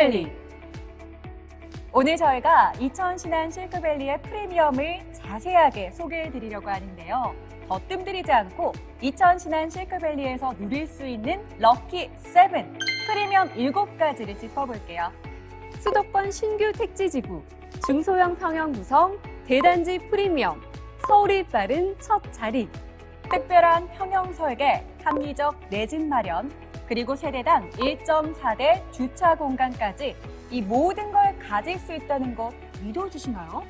실크밸리. 오늘 저희가 이천 신안 실크밸리의 프리미엄을 자세하게 소개해 드리려고 하는데요. 더 뜸들이지 않고 이천 신안 실크밸리에서 누릴 수 있는 럭키 세븐 프리미엄 일곱 가지를 짚어볼게요. 수도권 신규 택지 지구, 중소형 평형 구성, 대단지 프리미엄, 서울이 빠른 첫 자리. 특별한 평형 설계, 합리적 내 집 마련, 그리고 세대당 1.4대 주차 공간까지 이 모든 걸 가질 수 있다는 거 믿어주시나요?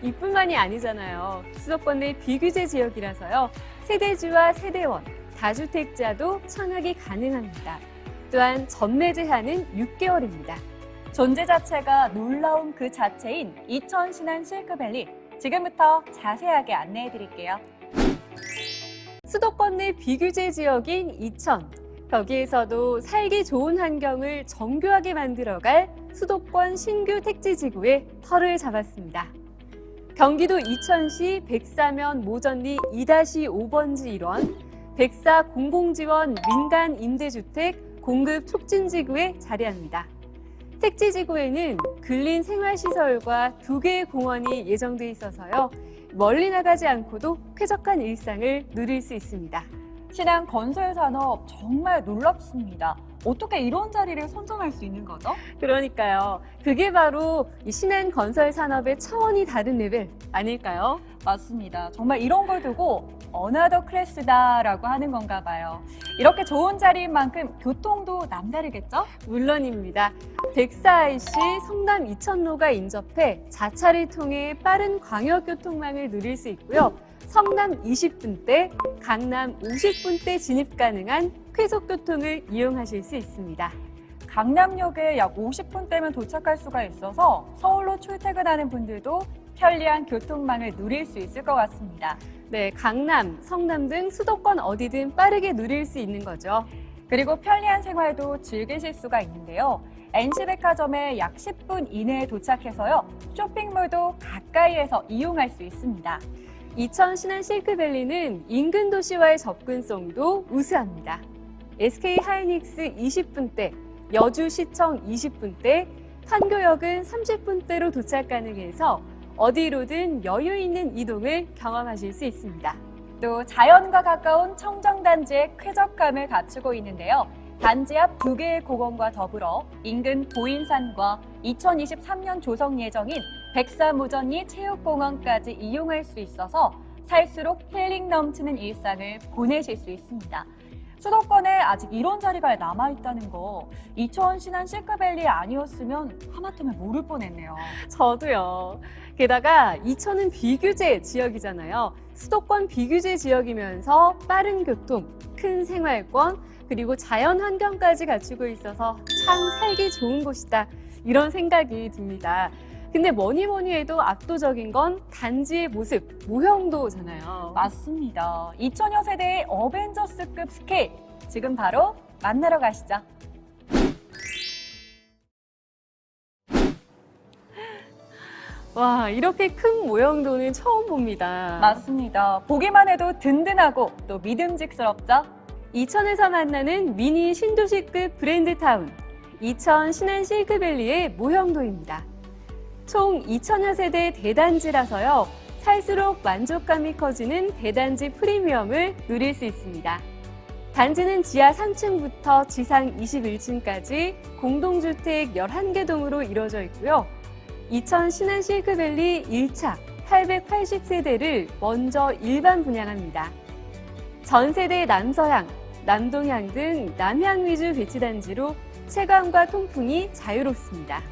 이뿐만이 아니잖아요. 수도권 내 비규제 지역이라서요. 세대주와 세대원, 다주택자도 청약이 가능합니다. 또한 전매 제한은 6개월입니다. 존재 자체가 놀라운 그 자체인 이천 신안 실크밸리 지금부터 자세하게 안내해 드릴게요. 수도권 내 비규제 지역인 이천. 거기에서도 살기 좋은 환경을 정교하게 만들어갈 수도권 신규 택지지구에 털을 잡았습니다. 경기도 이천시 백사면 모전리 2-5번지 일원 백사 공공지원 민간 임대주택 공급 촉진지구에 자리합니다. 택지지구에는 근린 생활시설과 두 개의 공원이 예정돼 있어서요. 멀리 나가지 않고도 쾌적한 일상을 누릴 수 있습니다. 신안 건설 산업 정말 놀랍습니다. 어떻게 이런 자리를 선점할 수 있는 거죠? 그러니까요. 그게 바로 이 신한 건설 산업의 차원이 다른 레벨 아닐까요? 맞습니다. 정말 이런 걸 두고 어나더 클래스다라고 하는 건가 봐요. 이렇게 좋은 자리인 만큼 교통도 남다르겠죠? 물론입니다. 백사IC 성남 이천로가 인접해 자차를 통해 빠른 광역교통망을 누릴 수 있고요. 성남 20분대, 강남 50분대 진입 가능한 쾌속교통을 이용하실 수 있습니다. 강남역에 약 50분대면 도착할 수가 있어서 서울로 출퇴근하는 분들도 편리한 교통망을 누릴 수 있을 것 같습니다. 네, 강남, 성남 등 수도권 어디든 빠르게 누릴 수 있는 거죠. 그리고 편리한 생활도 즐기실 수가 있는데요. NC백화점에 약 10분 이내에 도착해서요. 쇼핑몰도 가까이에서 이용할 수 있습니다. 이천 신안 실크밸리는 인근 도시와의 접근성도 우수합니다. SK 하이닉스 20분대, 여주 시청 20분대, 판교역은 30분대로 도착 가능해서 어디로든 여유 있는 이동을 경험하실 수 있습니다. 또 자연과 가까운 청정단지의 쾌적감을 갖추고 있는데요. 단지 앞 두 개의 공원과 더불어 인근 보인산과 2023년 조성 예정인 백사무전리 체육공원까지 이용할 수 있어서 살수록 힐링 넘치는 일상을 보내실 수 있습니다. 수도권에 아직 이런 자리가 남아있다는 거 이천 신안 실크밸리 아니었으면 하마터면 모를 뻔했네요. 저도요. 게다가 이천은 비규제 지역이잖아요. 수도권 비규제 지역이면서 빠른 교통, 큰 생활권, 그리고 자연 환경까지 갖추고 있어서 참 살기 좋은 곳이다. 이런 생각이 듭니다. 근데 뭐니 뭐니 해도 압도적인 건 단지의 모습, 모형도잖아요. 맞습니다. 2000여 세대의 어벤져스급 스케일 지금 바로 만나러 가시죠. 와, 이렇게 큰 모형도는 처음 봅니다. 맞습니다. 보기만 해도 든든하고 또 믿음직스럽죠? 이천에서 만나는 미니 신도시급 브랜드 타운, 이천 신안 실크밸리의 모형도입니다. 총 2천여 세대 대단지라서요, 살수록 만족감이 커지는 대단지 프리미엄을 누릴 수 있습니다. 단지는 지하 3층부터 지상 21층까지 공동주택 11개 동으로 이루어져 있고요. 이천 신안 실크밸리 1차 880세대를 먼저 일반 분양합니다. 전 세대 남서향, 남동향 등 남향 위주 배치 단지로 채광과 통풍이 자유롭습니다.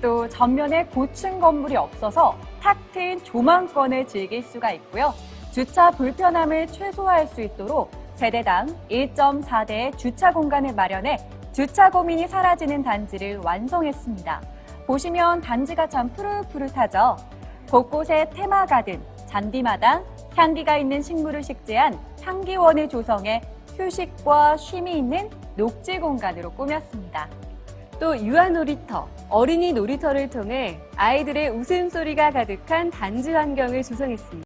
또 전면에 고층 건물이 없어서 탁 트인 조망권을 즐길 수가 있고요. 주차 불편함을 최소화할 수 있도록 세대당 1.4대의 주차 공간을 마련해 주차 고민이 사라지는 단지를 완성했습니다. 보시면 단지가 참 푸릇푸릇하죠. 곳곳에 테마 가든, 잔디마당, 향기가 있는 식물을 식재한 향기원을 조성해 휴식과 쉼이 있는 녹지 공간으로 꾸몄습니다. 또 유아 놀이터, 어린이 놀이터를 통해 아이들의 웃음소리가 가득한 단지 환경을 조성했습니다.